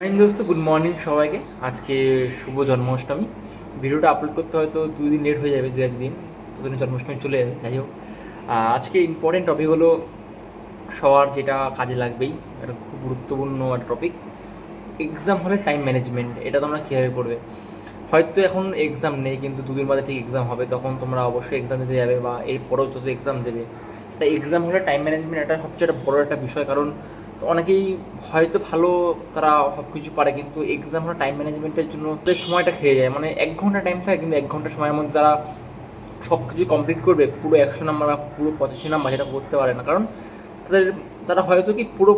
High দোস্ত good morning সবাইকে। আজকে শুভ জন্মাষ্টমী। ভিডিওটা আপলোড করতে হয়তো দুই দিন লেট হয়ে যাবে দু একদিন ততদিন জন্মাষ্টমী চলে যাবে, যাই হোক। আজকে ইম্পর্টেন্ট টপিক হলো সবার যেটা কাজে লাগবেই। একটা খুব গুরুত্বপূর্ণ একটা টপিক এক্সাম হলে টাইম ম্যানেজমেন্ট এটা তোমরা কীভাবে করবে? হয়তো এখন এক্সাম নেই, কিন্তু দুদিন বাদে ঠিক এক্সাম হবে। তখন তোমরা অবশ্যই এক্সাম দিতে যাবে বা এরপরেও যত এক্সাম দেবে। একটা এক্সাম হলে টাইম ম্যানেজমেন্ট একটা সবচেয়ে বড় একটা বিষয়। কারণ তো অনেকেই হয়তো ভালো তারা সব কিছু পারে, কিন্তু এক্সাম হলে টাইম ম্যানেজমেন্টের জন্য সময়টা খেয়ে যায়। মানে এক ঘণ্টা টাইম থাকে, কিন্তু এক ঘণ্টা সময়ের মধ্যে তারা সব কিছু কমপ্লিট করবে, পুরো একশো নাম্বার বা পুরো পঁচাশি নাম্বার সেটা করতে পারে না। কারণ তাদের, তারা হয়তো কি পুরো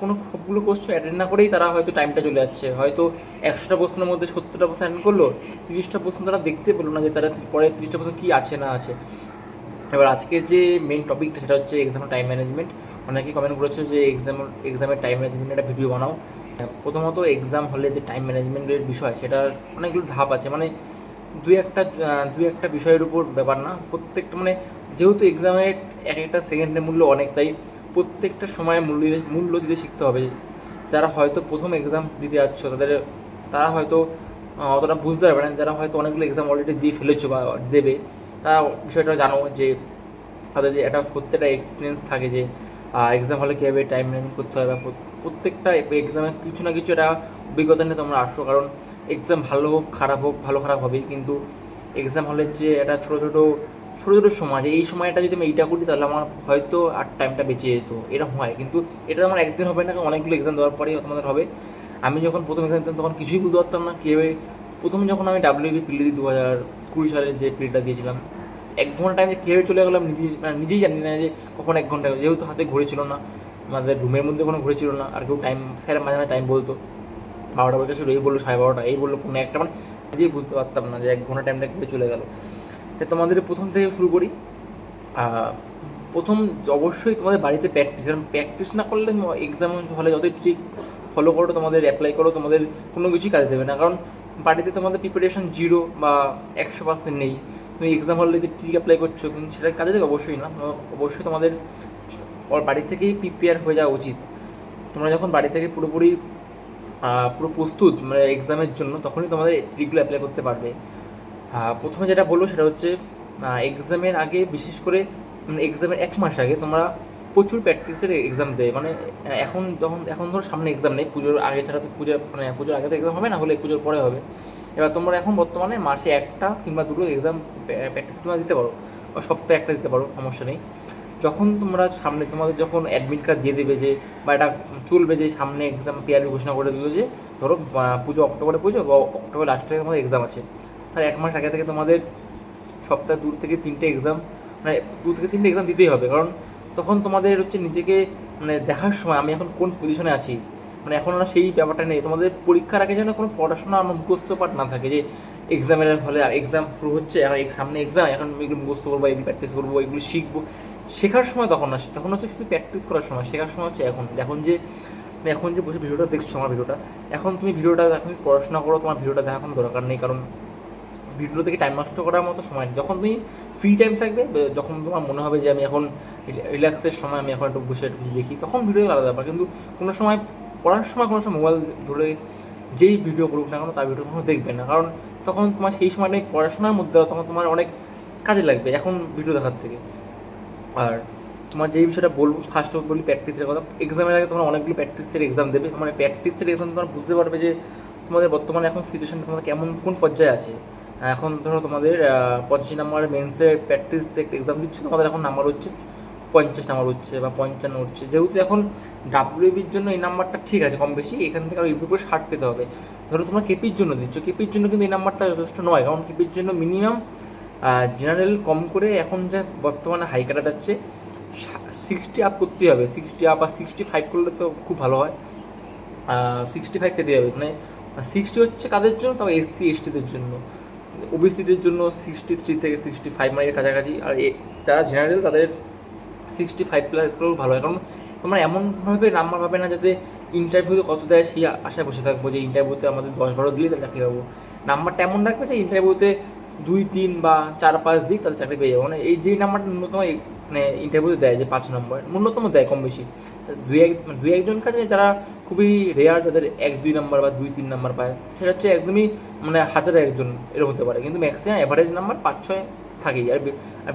কোনো সবগুলো কোশ্চেন অ্যাটেন্ড না করেই তারা হয়তো টাইমটা চলে যাচ্ছে। হয়তো একশোটা প্রশ্নের মধ্যে সত্তরটা প্রশ্ন অ্যাটেন্ড করল, তিরিশটা প্রশ্ন তারা দেখতে পেল না যে তারা পরে তিরিশটা প্রশ্ন কী আছে না আছে। এবার আজকের যে মেন টপিকটা সেটা হচ্ছে এক্সামের টাইম ম্যানেজমেন্ট অনেকেই কমেন্ট করেছ যে এক্সাম এক্সামের টাইম ম্যানেজমেন্ট একটা ভিডিও বানাও। প্রথমত এক্সাম হলে যে টাইম ম্যানেজমেন্টের বিষয়, সেটার অনেকগুলো ধাপ আছে। মানে দুই একটা দুই একটা বিষয়ের উপর ব্যাপার না। প্রত্যেকটা মানে যেহেতু এক্সামের এক একটা সেকেন্ডের মূল্য অনেক, তাই প্রত্যেকটা সময় মূল্য মূল্য দিতে শিখতে হবে। যারা হয়তো প্রথম এক্সাম দিতে যাচ্ছ, তাদের, তারা হয়তো অতটা বুঝতে পারবে না। যারা হয়তো অনেকগুলো এক্সাম অলরেডি দিয়ে ফেলেছো বা দেবে, তারা বিষয়টা জানো যে তাদের যে একটা সত্যি একটা এক্সপিরিয়েন্স থাকে যে এক্সাম হলে কীভাবে টাইম ম্যানেজমেন্ট করতে হয় বা প্রত্যেকটা এক্সামে কিছু না কিছু একটা অভিজ্ঞতা নিয়ে তোমরা আসো। কারণ এক্সাম ভালো হোক, খারাপ হোক, ভালো খারাপ হবেই। কিন্তু এক্সাম হলের যে একটা ছোটো ছোটো ছোটো ছোটো সময় যে এই সময়টা যদি আমি এইটা করি, তাহলে আমার হয়তো আর টাইমটা বেঁচে যেত। এরকম হয়। কিন্তু এটা আমার একদিন হবে না, কারণ অনেকগুলো এক্সাম দেওয়ার পরেই তোমাদের হবে। আমি যখন প্রথম এক্সাম দিতাম, তখন কিছুই বুঝতে পারতাম না। কীভাবে প্রথম যখন আমি ডাব্লিউবি পিলি দু হাজার কুড়ি সালের যে পিরিয়ডটা দিয়েছিলাম এক ঘণ্টা টাইমে কীভাবে চলে গেলাম নিজেই মানে নিজেই জানি না যে কখন এক ঘণ্টা যেহেতু হাতে ঘড়ি ছিল না, আমাদের রুমের মধ্যে কোনো ঘড়ি ছিল না, আর কেউ টাইম স্যার মাঝে মাঝে টাইম বলতো। বারোটা বলতে শুরু, এই বলল সাড়ে বারোটা, এই বলল পনেরো একটা মানে নিজেই বুঝতে পারতাম না যে এক ঘণ্টা টাইমটা কীভাবে চলে গেলো। তাই তোমাদের প্রথম থেকে শুরু করি। প্রথম অবশ্যই তোমাদের বাড়িতে প্র্যাকটিস কারণ প্র্যাকটিস না করলে এক্সাম হলে যতই ট্রিক ফলো করো, তোমাদের অ্যাপ্লাই করো, তোমাদের কোনো কিছুই কাজে দেবে না। কারণ বাড়িতে তোমাদের প্রিপারেশন জিরো বা একশো পার্সেন্ট নেই। তুমি এক্সাম হলে যদি ট্রিক অ্যাপ্লাই করছ কিন্তু সেটা কাজে দেবে? অবশ্যই না। অবশ্যই তোমাদের বাড়ি থেকেই প্রিপেয়ার হয়ে যাওয়া উচিত। তোমরা যখন বাড়ি থেকে পুরোপুরি পুরো প্রস্তুত মানে এক্সামের জন্য, তখনই তোমাদের ট্রিকগুলো অ্যাপ্লাই করতে পারবে। প্রথমে যেটা বলব সেটা হচ্ছে এক্সামের আগে বিশেষ করে এক্সামের এক মাস আগে তোমরা প্রচুর প্র্যাকটিসের এক্সাম দেয়। মানে এখন যখন, এখন ধরো সামনে এক্সাম নেই, পুজোর আগে ছাড়া তো পুজোর মানে পুজোর আগে তো এক্সাম হবে না, হলে পুজোর পরে হবে। এবার তোমরা এখন বর্তমানে মাসে একটা কিংবা দুটো এক্সাম প্র্যাকটিস তোমরা দিতে পারো, বা সপ্তাহে একটা দিতে পারো, সমস্যা নেই। যখন তোমরা সামনে, তোমাদের যখন অ্যাডমিট কার্ড দিয়ে দেবে যে, বা এটা চলবে যে সামনে এক্সাম পিআরবি ঘোষণা করে দিল যে, ধরো পুজো অক্টোবরে পুজো, বা অক্টোবর লাস্ট তোমাদের এক্সাম আছে। তার এক মাস আগে থেকে তোমাদের সপ্তাহে দু থেকে তিনটে এক্সাম মানে দু থেকে তিনটে এক্সাম দিতেই হবে। কারণ তখন তোমাদের হচ্ছে নিজেকে মানে দেখার সময় আমি এখন কোন পজিশনে আছি? মানে এখন আর সেই ব্যাপারটা নেই। তোমাদের পরীক্ষার আগে যেন কোনো পড়াশোনা আমার মুখস্থ পাঠ না থাকে যে এক্সামের হলে এক্সাম শুরু হচ্ছে এখন সামনে এক্সাম এখন এগুলো মুখস্থ করব, এগুলো প্র্যাকটিস করব, এগুলো শিখব। শেখার সময় তখন আসে। তখন হচ্ছে শুধু প্র্যাকটিস করার সময়, শেখার সময় হচ্ছে এখন। এখন যে এখন যে বসে ভিডিওটা দেখছ, আমার ভিডিওটা এখন তুমি ভিডিওটা এখন পড়াশোনা করো, তোমার ভিডিওটা দেখার কোনো দরকার নেই। কারণ ভিডিও থেকে টাইম নষ্ট করার মতো সময় যখন তুমি ফ্রি টাইম থাকবে যখন তোমার মনে হবে যে আমি এখন রিল্যাক্সের সময় আমি এখন একটু বসে একটু দেখি, তখন ভিডিও আলাদা ব্যাপার। কিন্তু কোনো সময়, পড়ার সময় কোনো সময় মোবাইল ধরে যেই ভিডিও করুক না কেন, তার ভিডিও কখনো দেখবে না। কারণ তখন তোমার সেই সময়টা পড়াশোনার মধ্যে তখন তোমার অনেক কাজে লাগবে এখন ভিডিও দেখার থেকে। আর তোমার যেই বিষয়টা বলব ফার্স্ট অফ বলি প্র্যাকটিসের কথা। এক্সামের আগে তোমরা অনেকগুলো প্র্যাকটিসের এক্সাম দেবে। মানে প্র্যাকটিসের এক্সাম তোমরা বুঝতে পারবে যে তোমাদের বর্তমানে এখন সিচুয়েশনটা তোমাদের কেমন, কোন পর্যায়ে আছে। এখন ধরো তোমাদের পঁচাশি নাম্বারের মেন্সের প্র্যাকটিস একটা এক্সাম দিচ্ছ, তোমাদের এখন নাম্বার হচ্ছে পঞ্চাশ নাম্বার হচ্ছে বা পঞ্চান্ন হচ্ছে। যেহেতু এখন ডাব্লিউবির জন্য এই নাম্বারটা ঠিক আছে, কম বেশি, এখান থেকে আরও ইম্প্রুভ করে ষাট পেতে হবে। ধরো তোমরা কেপির জন্য দিচ্ছ কেপির জন্য কিন্তু এই নাম্বারটা যথেষ্ট নয়, কারণ কেপির জন্য মিনিমাম জেনারেল কম করে এখন যা বর্তমানে হাই কাটা যাচ্ছে সিক্সটি আপ করতেই হবে। সিক্সটি আপ আর সিক্সটি ফাইভ করলে তো খুব ভালো হয়। সিক্সটি ফাইভ পেতে হবে। মানে সিক্সটি হচ্ছে কাদের জন্য? তবে এসসি এসটিদের জন্য। ওবিসিদের জন্য সিক্সটি থ্রি থেকে সিক্সটি ফাইভ মাইলের কাছাকাছি। আর যারা জেনারেল তাদের সিক্সটি ফাইভ প্লাস স্কোর ভালো হয়। কারণ তোমরা এমনভাবে নাম্বার পাবে না যাতে ইন্টারভিউতে কত দেয় সেই আশায় বসে থাকব যে ইন্টারভিউতে আমাদের দশ বারো দিলেই তাহলে চাকরি পাবো। নাম্বারটা এমন রাখবে যে ইন্টারভিউতে দুই, তিন বা চার, পাঁচ দিক তাহলে চাকরি পেয়ে যাব। মানে এই যেই নাম্বারটা ন্যূনতম মানে ইন্টারভিউ দেয় যে পাঁচ নম্বর, ন্যূনতম দেয় কম বেশি। দুই এক, দুই একজন কাছে যারা খুবই রেয়ার যাদের এক, দুই নাম্বার বা দুই, তিন নাম্বার পায়, সেটা হচ্ছে একদমই মানে হাজারে একজন এরকম হতে পারে। কিন্তু ম্যাক্সিমাম অ্যাভারেজ নাম্বার পাঁচ, ছয় থাকেই। আর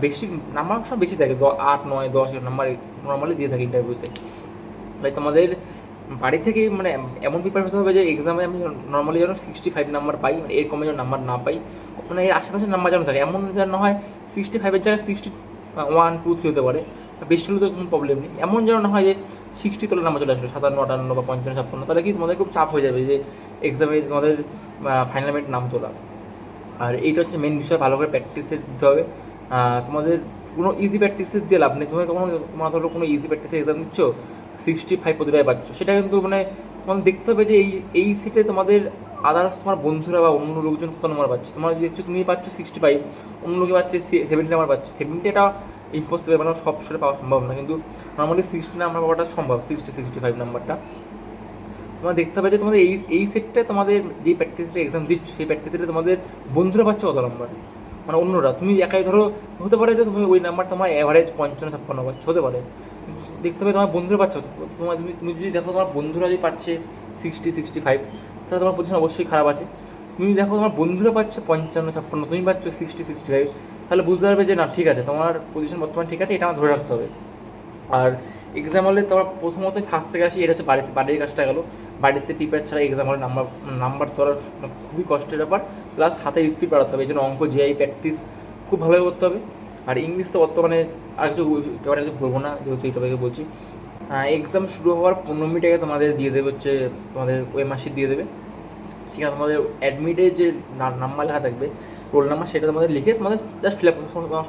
বেশি নাম্বার সব বেশি থাকে আট, নয়, দশ নাম্বার নর্মালি দিয়ে থাকে ইন্টারভিউতে তাই তোমাদের বাড়ি থেকে মানে এমন প্রিপার হতে হবে যে এক্সামে আমি নর্মালি যেন সিক্সটি ফাইভ নাম্বার পাই মানে এর কমে যেন নাম্বার না পাই। মানে এর আশেপাশে নাম্বার যেন থাকে। এমন যেন না হয় সিক্সটি ফাইভের জায়গায় সিক্সটি ওয়ান টু থ্রি হতে পারে। বেশি হলে তো কোনো প্রবলেম নেই। এমন যেন না হয় যে সিক্সটি তোলে নাম্বার চলে আসবে সাতান্ন, আটান্ন বা পঞ্চান্ন, ছাপ্পান্ন, তাহলে কি তোমাদের খুব চাপ হয়ে যাবে যে এক্সামে তোমাদের ফাইনাল মেট নাম তোলা। আর এইটা হচ্ছে মেন বিষয়, ভালো করে প্র্যাকটিসে দিতে হবে। তোমাদের কোনো ইজি প্র্যাকটিসে দিয়ে লাভ নেই। তুমি তখন তোমরা ধরো কোনো ইজি প্র্যাকটিসে এক্সাম দিচ্ছ সিক্সটি ফাইভ প্রতিটায় পাচ্ছ সেটা কিন্তু মানে তোমাদের দেখতে হবে যে এই এই সেটে তোমাদের আদার্স তোমার বন্ধুরা বা অন্য লোকজন কত নম্বর পাচ্ছে? তোমার যদি দেখছ তুমি পাচ্ছ সিক্সটি ফাইভ অন্য লোকে পাচ্ছে সেভেন্টি নাম্বার পাচ্ছে। সেভেন্টি এটা ইম্পসিবল মানে সব সেটা পাওয়া সম্ভব না। কিন্তু নর্মালি সিক্সটি নাম্বার পাওয়াটা সম্ভব সিক্সটি সিক্সটি ফাইভ নাম্বারটা তোমার দেখতে হবে যে তোমাদের এই এই সেটটা তোমাদের যেই প্র্যাকটিসটা এক্সাম দিচ্ছ, সেই প্র্যাকটিসটা তোমাদের বন্ধুরা পাচ্ছে কত নাম্বার মানে অন্যরা, তুমি একাই ধরো, হতে পারে যে তুমি ওই নাম্বার তোমার অ্যাভারেজ পঞ্চান্ন, ছাপ্পান্ন পাচ্ছ, হতে পারে। দেখতে হবে তোমার বন্ধুরা পাচ্ছ তোমার তুমি তুমি যদি দেখো তোমার বন্ধুরা যদি পাচ্ছে সিক্সটি সিক্সটি ফাইভ তাহলে তোমার পজিশন অবশ্যই খারাপ আছে। তুমি দেখো তোমার বন্ধুরা পাচ্ছে পঞ্চান্ন, ছাপ্পান্ন, তুমি পাচ্ছ সিক্সটি সিক্সটি ফাইভ তাহলে বুঝতে পারবে যে না, ঠিক আছে, তোমার পজিশন বর্তমানে ঠিক আছে, এটা আমার ধরে রাখতে হবে। আর এক্সাম হলে তোমার প্রথমত ফার্স্ট থেকে আসি, এটা হচ্ছে বাড়িতে, বাড়ির কাজটা গেলো। বাড়িতে প্রিপেয়ার ছাড়া এক্সাম হলে নাম্বার নাম্বার তোলা খুবই কষ্টের ব্যাপার। প্লাস হাতে স্পিড বাড়াতে হবে, এই জন্য অঙ্ক জিআই প্র্যাকটিস খুব ভালোভাবে করতে হবে। আর ইংলিশ তো বর্তমানে আর কিছু ব্যাপারে কিছু বলব না, যেহেতু এই টপিকে বলছি। এক্সাম শুরু হওয়ার পনেরো মিনিট আগে তোমাদের দিয়ে দেবে হচ্ছে, তোমাদের ওই মাসিক দিয়ে দেবে। সেখানে তোমাদের অ্যাডমিটের যে নাম্বার লেখা থাকবে রোল নাম্বার সেটা তোমাদের লিখে তোমাদের জাস্ট ফিল আপ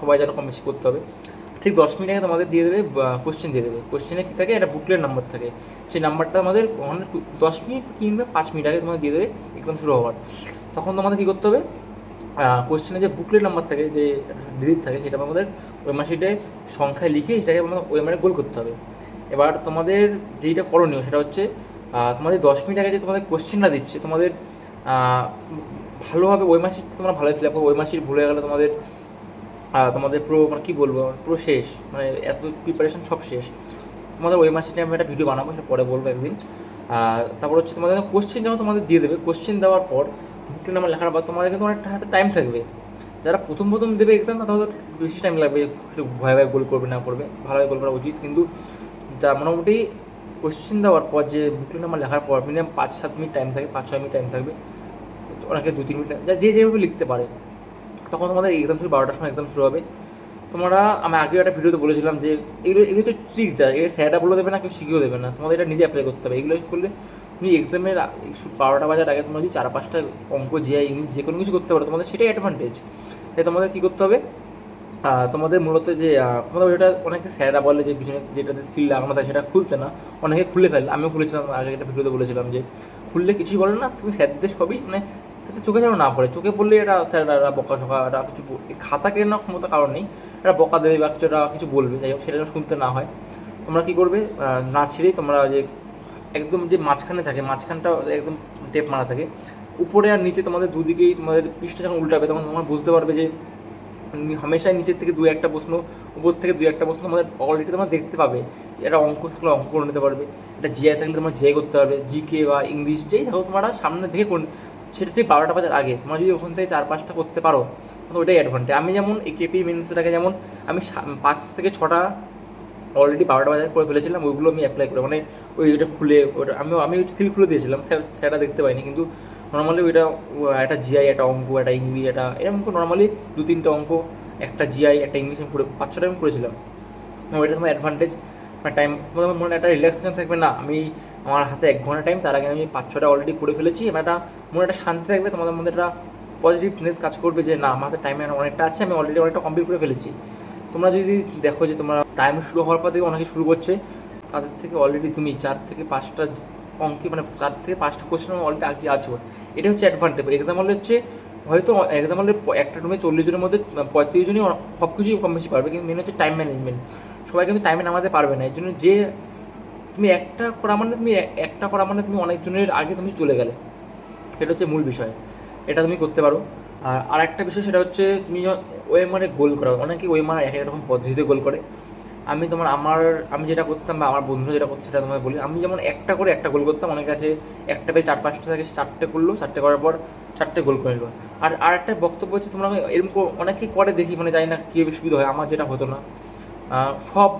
সবাই যেন কম বেশি করতে হবে। ঠিক দশ মিনিট আগে তোমাদের দিয়ে দেবে কোশ্চেন দিয়ে দেবে। কোশ্চেনে কী থাকে? একটা বুকলেট নাম্বার থাকে। সেই নাম্বারটা আমাদের ওখানে দশ মিনিট কিংবা পাঁচ মিনিট আগে তোমাদের দিয়ে দেবে এক্সাম শুরু হওয়ার। তখন তোমাদের কী করতে হবে? কোশ্চেনে যে বুকলেট নাম্বার থাকে, যে ডিজিট থাকে, সেটা আমাদের ওই মাসিটে সংখ্যায় লিখে সেটাকে আমাদের ওই মানে গোল করতে হবে। এবার তোমাদের যেইটা করণীয় সেটা হচ্ছে তোমাদের দশ মিনিট আগে যে তোমাদের কোশ্চেনটা দিচ্ছে, তোমাদের ভালোভাবে ওই মাসিটা তোমরা ভালো ফিল আপ ওই মাসির ভুলে গেলে তোমাদের তোমাদের পুরো মানে কী বলব, পুরো শেষ মানে এত প্রিপারেশন সব শেষ। তোমাদের ওই মাসে আমি একটা ভিডিও বানাবো, সেটা পরে বলব একদিন। তারপর হচ্ছে তোমাদের কোশ্চেন যেমন তোমাদের দিয়ে দেবে কোশ্চেন দেওয়ার পর বুকটা নাম্বার লেখার পর তোমাদের কিন্তু অনেকটা হাতে টাইম থাকবে। যারা প্রথম প্রথম দেবে এক্সাম তাদের বেশি টাইম লাগবে একটু ভয় ভয় গোল করবে, না করবে ভালোভাবে গোল করা উচিত। কিন্তু যা মোটামুটি কোশ্চেন দেওয়ার পর যে বুকলেট নাম্বার লেখার পর মিনিমাম পাঁচ, সাত মিনিট টাইম থাকে পাঁচ, ছয় মিনিট টাইম থাকবে অনেকে দু, তিন মিনিট যা, যে যেভাবে লিখতে পারে। তখন তোমাদের এক্সাম শুরু, বারোটার সময় এক্সাম শুরু হবে। তোমরা, আমি আগে একটা ভিডিওতে বলেছিলাম যে এগুলো এগুলো তো ট্রিক যা এগুলো স্যারটা বলে দেবে না, কেউ শিখেও দেবে না। তোমাদের এটা নিজে অ্যাপ্লাই করতে হবে। এগুলো করলে তুমি এক্সামের বারোটা বাজার আগে তোমরা যদি চার, পাঁচটা অঙ্ক যে ইংলিশ যে কোনো কিছু করতে পারো, তোমাদের সেটাই অ্যাডভান্টেজ তাই তোমাদের কী করতে হবে? তোমাদের মূলত যে তোমাদের ওইটা অনেকে স্যাররা বলে যে, পিছনে যেটাতে সিল লাগানো থাকে সেটা খুলতে না। অনেকে খুলে ফেলে, আমিও খুলেছিলাম, আগে একটা ভিডিওতে বলেছিলাম যে, খুললে কিছুই বলে না, তুমি স্যারদের সবই মানে যাতে চোখে যেন না পড়ে। চোখে পড়লে এটা স্যাররা বকা সকা এটা কিছু খাতা কেনার ক্ষমতা কারণ নেই। এটা বকা দেবে বা কিছু কিছু বলবে, যাই হোক, সেটা যেন শুনতে না হয়। তোমরা কী করবে না ছিঁড়েই তোমরা যে, একদম যে মাঝখানে থাকে, মাঝখানটা একদম টেপ মারা থাকে। উপরে আর নিচে তোমাদের দুদিকেই তোমাদের পৃষ্ঠ যখন উল্টাবে, তখন তোমরা বুঝতে পারবে যে হামেশাই নিচের থেকে দু একটা প্রশ্ন, উপর থেকে দু একটা প্রশ্ন তোমাদের অলরেডি তোমরা দেখতে পাবে। এটা অঙ্ক থাকলে অঙ্ক করে নিতে পারবে। এটা জিআই থাকলে তোমরা জিআই করতে পারবে। জিকে বা ইংলিশ যেই থাকো তোমরা সামনে থেকে কোন সেটা ঠিক বারোটা বাজার আগে। তোমরা যদি ওখান থেকে চার পাঁচটা করতে পারো ওটাই অ্যাডভান্টেজ আমি যেমন কেপি মেন্সটাকে যেমন আমি পাঁচ থেকে ছটা অলরেডি বারোটা বাজার করে ফেলেছিলাম, ওইগুলো আমি অ্যাপ্লাই করে মানে ওই ওইটা খুলে ওটা আমি আমি সিল খুলে দিয়েছিলাম। স্যার সেটা দেখতে পাইনি কিন্তু নর্মালি ওইটা একটা জিআই একটা অঙ্ক, একটা ইংলিশ একটা এরকম নর্মালি দু তিনটে অঙ্ক, একটা জিআই একটা ইংলিশ আমি করে পাঁচ ছটা আমি করেছিলাম। ওইটা তোমার অ্যাডভান্টেজ মানে টাইম তোমাদের মনে একটা রিল্যাক্সেশন থাকবে না, আমি আমার হাতে এক ঘণ্টা টাইম তার আগে আমি পাঁচ ছটা অলরেডি করে ফেলেছি এবার একটা মনে একটা শান্তি থাকবে, তোমাদের মধ্যে একটা পজিটিভনেস কাজ করবে যে না, আমার হাতে টাইম অনেকটা আছে, আমি অলরেডি অনেকটা কমপ্লিট করে ফেলেছি। তোমরা যদি দেখো যে তোমরা টাইম শুরু হওয়ার পর থেকে অনেকে শুরু করছে, তাদের থেকে অলরেডি তুমি চার থেকে পাঁচটা অঙ্কে মানে চার থেকে পাঁচটা কোশ্চেন অলরেডি আগে আছো এটা হচ্ছে অ্যাডভান্টেজ এক্সাম হলে হচ্ছে হয়তো এক্সাম হলে একটা রুমে চল্লিশ জনের মধ্যে পঁয়ত্রিশ জনই সব কিছুই কম বেশি পারবে। কিন্তু মেন হচ্ছে টাইম ম্যানেজমেন্ট সবাই কিন্তু টাইমে নামাতে পারবে না। এর জন্য যে তুমি একটা করা মানে তুমি একটা করা মানে তুমি অনেকজনের আগে তুমি চলে গেলে। সেটা হচ্ছে মূল বিষয়। এটা তুমি করতে পারো। আর আরেকটা বিষয় সেটা হচ্ছে তুমি ওয়েমারে গোল করা অনেকে ওয়েমার এক এক রকম পদ্ধতিতে গোল করে। আমি তোমার আমার, আমি যেটা করতাম বা আমার বন্ধুরা যেটা করছে সেটা তোমায় বলি। আমি যেমন একটা করে একটা গোল করতাম, অনেক আছে একটা পেয়ে চার পাঁচটা থাকে চারটে করল, চারটে করার পর চারটে গোল করে আর আর একটা বক্তব্য হচ্ছে তোমরা এরকম কো- অনেকেই করে দেখি মানে জানি না কীভাবে সুবিধা হয়, আমার যেটা হতো না। সব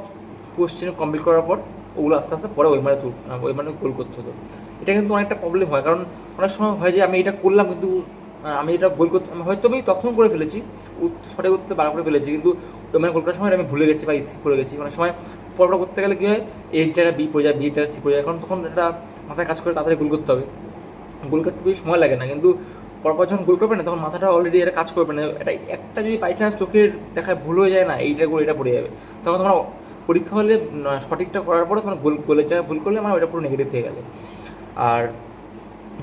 কোশ্চেন কমপ্লিট করার পর ওগুলো আস্তে আস্তে পরে ওই মানে ওই মানে গোল করতে হতো। এটা কিন্তু অনেকটা প্রবলেম হয়, কারণ অনেক সময় হয় যে আমি এটা করলাম কিন্তু আমি এটা গোল করতে হয়তো আমি তখন করে ফেলেছি সঠিক উত্তর বার করে ফেলেছি, কিন্তু মানে গোল করার সময় আমি ভুলে গেছি বা স্কিপ করে গেছি। মানে সময় পরপর করতে গেলে কী হয় এর জায়গায় বি পড়ে যায় বি জায়গায় সি পড়ে যায়। কারণ তখন এটা মাথায় কাজ করে তাড়াতাড়ি গোল করতে হবে। গোল করতে বেশি সময় লাগে না, কিন্তু পরপর যখন গোল করবে না, তখন মাথাটা অলরেডি এটা কাজ করবে না। এটা একটা যদি বাই চান্স চোখের দেখায় ভুল হয়ে যায় না, এইটা গোল এটা পড়ে যাবে। তখন তোমরা পরীক্ষা হলে সঠিকটা করার পরে তোমার গোল গোলের জায়গায় ভুল করলে আমার ওটা পুরো নেগেটিভ হয়ে গেলে। আর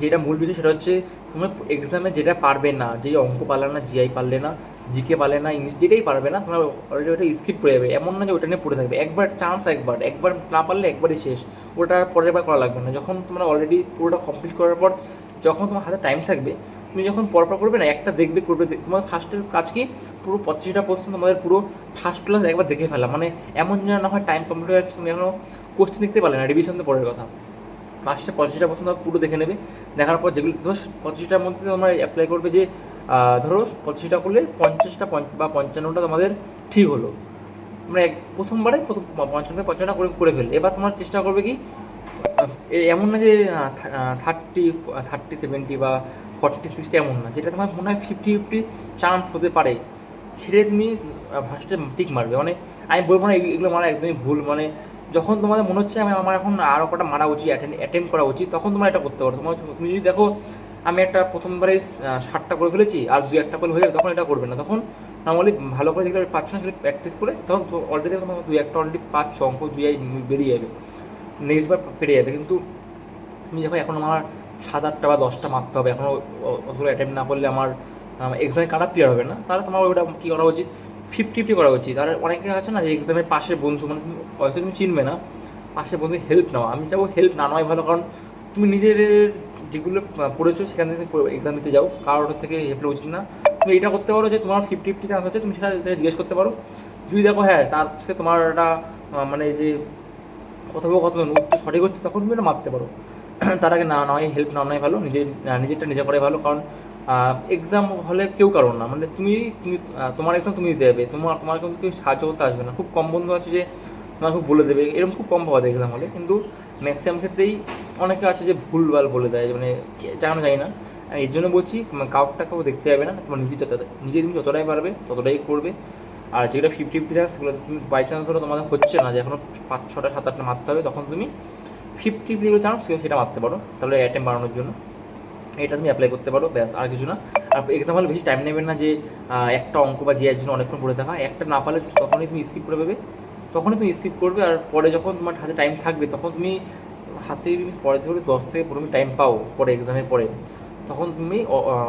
যেটা মূল বিষয় সেটা হচ্ছে তোমরা এক্সামে যেটা পারবে না যে অঙ্ক পারলে না জিআই পারলে না জিকে পারলে না ইংলিশ যেটাই পারবে না, তোমরা অলরেডি ওটা স্কিপ করে যাবে। এমন না যে ওটা নিয়ে পড়ে থাকবে। একবার চান্স একবার একবার না পারলে একবারই শেষ। ওটা পরের বার করা লাগবে না। যখন তোমরা অলরেডি পুরোটা কমপ্লিট করার পর, যখন তোমার হাতে টাইম থাকবে, তুমি যখন পরপর করবে না, একটা দেখবে, করবে। তোমার ফার্স্টের কাজ কি? পুরো পঁচিশটা প্রশ্ন তোমাদের পুরো ফার্স্ট ক্লাস একবার দেখে ফেলা। মানে এমন যেন না হয় টাইম কমপ্লিট হয়ে যাচ্ছে, তুমি এখনও কোশ্চেন দেখতে পারলে না রিভিশন তো পরের কথা। পাঁচটা পঁচিশটা প্রশ্ন পুরো দেখে নেবে। দেখার পর যেগুলো ধরো পঁচিশটার মধ্যে তোমরা অ্যাপ্লাই করবে যে ধরো পঁচিশটা করলে পঞ্চাশটা পঞ্চ- বা পঞ্চান্নটা তোমাদের ঠিক হলো। মানে এক প্রথমবারে প্রথম পঞ্চান্ন পঞ্চান্ন করে করে ফেলে এবার তোমার চেষ্টা করবে কি এমন না যে থার্টি থার্টি সেভেন্টি বা ফর্টি সিক্সটি এমন না। যেটা তোমার মনে হয় ফিফটি ফিফটি চান্স হতে পারে। সেটাই তুমি ফার্স্টে টিক মারবে। মানে আমি বলব না এগুলো মারা একদমই ভুল। মানে যখন তোমাদের মনে হচ্ছে আমি আমার এখন আরও কটা মারা উচিত অ্যাটেম্প করা উচিত, তখন তোমরা এটা করতে পারো। তোমার তুমি যদি দেখো, আমি একটা প্রথমবারে ষাটটা করে ফেলেছি, আর দুই একটা করে হয়ে যাবে, তখন এটা করবে না। তখন নর্মালি ভালো করে যেগুলো পাচ্ছ না, সেগুলো প্র্যাকটিস করে তখন অলরেডি তোমার দুই একটা অলরেডি পাচ্ছ, অঙ্ক জুয়াই বেরিয়ে যাবে। নেক্সট বার পেরিয়ে যাবে। কিন্তু তুমি যখন এখন আমার সাত আটটা বা দশটা মারতে হবে। এখনও অতগুলো অ্যাটেম্প না করলে আমার এক্সামে কাটা ক্লিয়ার হবে না। তাহলে তোমার ওটা কী করা উচিত? ফিফটি ফিফটি করা উচিত। আর অনেকে আছে না যে এক্সামের পাশের বন্ধু মানে হয়তো তুমি চিনবে না, পাশের বন্ধু হেল্প নাও। আমি চাবো হেল্প না নেওয়াই ভালো, কারণ তুমি নিজের যেগুলো পড়েছো সেখান থেকে এক্সাম দিতে যাও। কারোর থেকে হেল্প উচিত না। তুমি এটা করতে পারো যে তোমার ফিফটি ফিফটি চান্স আছে, তুমি সেটা জিজ্ঞেস করতে পারো। যদি দেখো হ্যাঁ তার থেকে তোমার একটা মানে যে কথোপকথন, উত্তর সঠিক হচ্ছে, তখন তুমি এটা মারতে পারো। তার আগে না নয় হেল্প না নয় ভালো, নিজের, নিজেরটা নিজে করাই ভালো, কারণ এক্সাম হলে কেউ কারণ না। মানে তুমি তুমি তোমার এক্সাম তুমি দিতে যাবে। তোমার তোমার কিন্তু কেউ সাহায্য করতে আসবে না। খুব কম বন্ধু আছে যে তোমাকে খুব বলে দেবে। এরকম খুব কম পাওয়া যায় এক্সাম হলে। কিন্তু ম্যাক্সিমাম ক্ষেত্রেই অনেকে আছে যে ভুল ভুলভাল বলে দেয়। মানে জানো যায় না। এর জন্য বলছি কাউটা কেউ দেখতে যাবে না। তোমার নিজে যতটা, নিজে তুমি যতটাই পারবে, ততটাই করবে। আর যেটা ফিফটি ফিফটি চান্স সেগুলো তুমি বাই চান্স ধরো তোমাদের হচ্ছে না। যে এখনও পাঁচ, ছটা, সাত, আটটা মারতে হবে, তখন তুমি ফিফটি ফিফটি চান্স সেটা মারতে পারো। তাহলে অ্যাটেম্প বাড়ানোর জন্য। এটা তুমি অ্যাপ্লাই করতে পারো, ব্যাস, আর কিছু না। আর এক্সাম হলে বেশি টাইম নেবেন না যে একটা অঙ্ক বা জিয়ার জন্য অনেকক্ষণ পড়ে থাকা, একটা না পারলে তখনই তুমি স্কিপ করে দেবে। তখনই তুমি স্কিপ করবে আর পরে যখন তোমার হাতে টাইম থাকবে, তখন তুমি হাতে পরে ধরে দশ থেকে পনেরো মিনিট টাইম পাও পরে এক্সামের পরে। তখন তুমি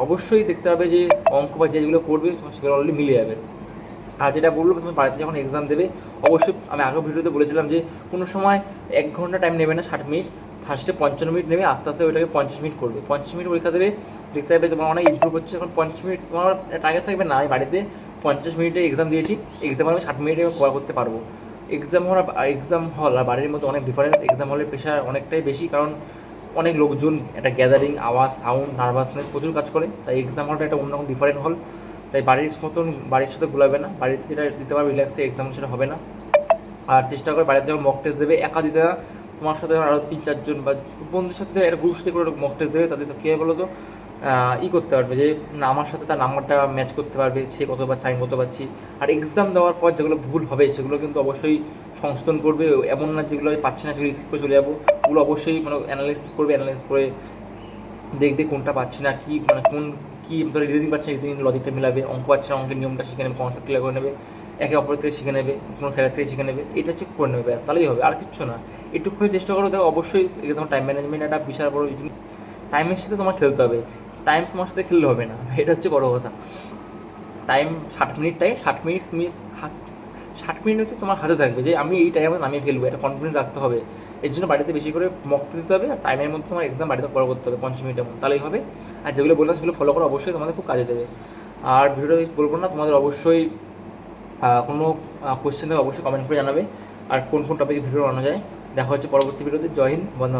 অবশ্যই দেখতে পাবে যে অঙ্ক বা যে যেগুলো করবে, তোমার সেগুলো অলরেডি মিলে যাবে। আর যেটা বলল তুমি বাড়িতে যখন এক্সাম দেবে, অবশ্যই আমি আগের ভিডিওতে বলেছিলাম যে কোনো সময় এক ঘণ্টা টাইম নেবে না ষাট মিনিট ফার্স্টে পঞ্চান্ন মিনিট নেবে আস্তে আস্তে ওইটাকে পঞ্চাশ মিনিট করবে। পঞ্চাশ মিনিট পরীক্ষা দেবে, দেখতে হবে তোমার অনেক ইম্প্রুভ হচ্ছে। এখন পঞ্চাশ মিনিট তোমার টার্গেট থাকবে না, আমি বাড়িতে পঞ্চাশ মিনিটে এক্সাম দিয়েছি। এক্সাম আমি ষাট মিনিটে কভার করতে পারব। এক্সাম হল এক্সাম হল আর বাড়ির মধ্যে অনেক ডিফারেন্স এক্সাম হলের প্রেশার অনেকটাই বেশি কারণ অনেক লোকজন একটা গ্যাদারিং আওয়াজ সাউন্ড নার্ভাসনেস প্রচুর কাজ করে। তাই এক্সাম হলটা একটা অন্যরকম ডিফারেন্ট হল। তাই বাড়ির মতন বাড়ির সাথে গুলাবে না। বাড়িতে যেটা দিতে পারবে রিল্যাক্সে এক্সাম সেটা হবে না। আর চেষ্টা করে বাড়িতে যখন মক টেস্ট দেবে, একা দিতে না। তোমার সাথে আরও তিন চারজন বা বন্ধুদের সাথে একটা গ্রুপ সাথে করে মক দেবে, তাদের তো কী বলো তো ই করতে পারবে যে, না, আমার সাথে তার নাম্বারটা ম্যাচ করতে পারবে, সে কত পাচ্ছি, আমি কত পাচ্ছি। আর এক্সাম দেওয়ার পর যেগুলো ভুল হবে, সেগুলো কিন্তু অবশ্যই সংশোধন করবে। এমন না যেগুলো পাচ্ছি না, সেগুলো স্কিপ করে চলে যাব। ওগুলো অবশ্যই মানে অ্যানালাইসিস করবে অ্যানালাইসিস করে দেখবে কোনটা পাচ্ছি না, কী মানে কোন, কি, ধরো রিজনিং পাচ্ছে রিজনিং লজিকটা মিলাবে, অঙ্ক পাচ্ছে না, অঙ্কের নিয়মটা শিখে নেবে কনসেপ্ট ক্লিয়ার করে নেবে। একে অপরের থেকে শিখে নেবে, কোনো স্যারের থেকে শিখে নেবে, এটা হচ্ছে করে নেবে, ব্যাস, তাহলেই হবে, আর কিচ্ছু না। একটু করে চেষ্টা করো, দেখো, অবশ্যই এক্সাম টাইম ম্যানেজমেন্ট একটা বিশাল বড়। টাইমের সাথে তোমার খেলতে হবে। টাইম তোমার সাথে খেললে হবে না, এটা হচ্ছে বড় কথা। টাইম ষাট মিনিটটাই ষাট মিনিট তুমি ষাট মিনিট হচ্ছে তোমার হাতে থাকবে, যে আমি এই টাইমে নামিয়ে ফেলব, এটা কনফিডেন্স রাখতে হবে। এর জন্য বাড়িতে বেশি করে মক দিতে হবে, আর টাইমের মধ্যে তোমার এক্সাম বাড়িতে ফলো করতে হবে, পঞ্চাশ মিনিটের মধ্যে, তাহলেই হবে। আর যেগুলো বললাম সেগুলো ফলো করা, অবশ্যই তোমাদের খুব কাজে দেবে। আর ভিডিওটা বলব না, তোমাদের অবশ্যই কোনো কোয়েশ্চেন থাকে অবশ্যই কমেন্ট করে জানাবে। আর কোন কোন টপিকে ভিডিও বানানো যায়, দেখা হচ্ছে পরবর্তী ভিডিওতে। জয় হিন্দ, বন্দে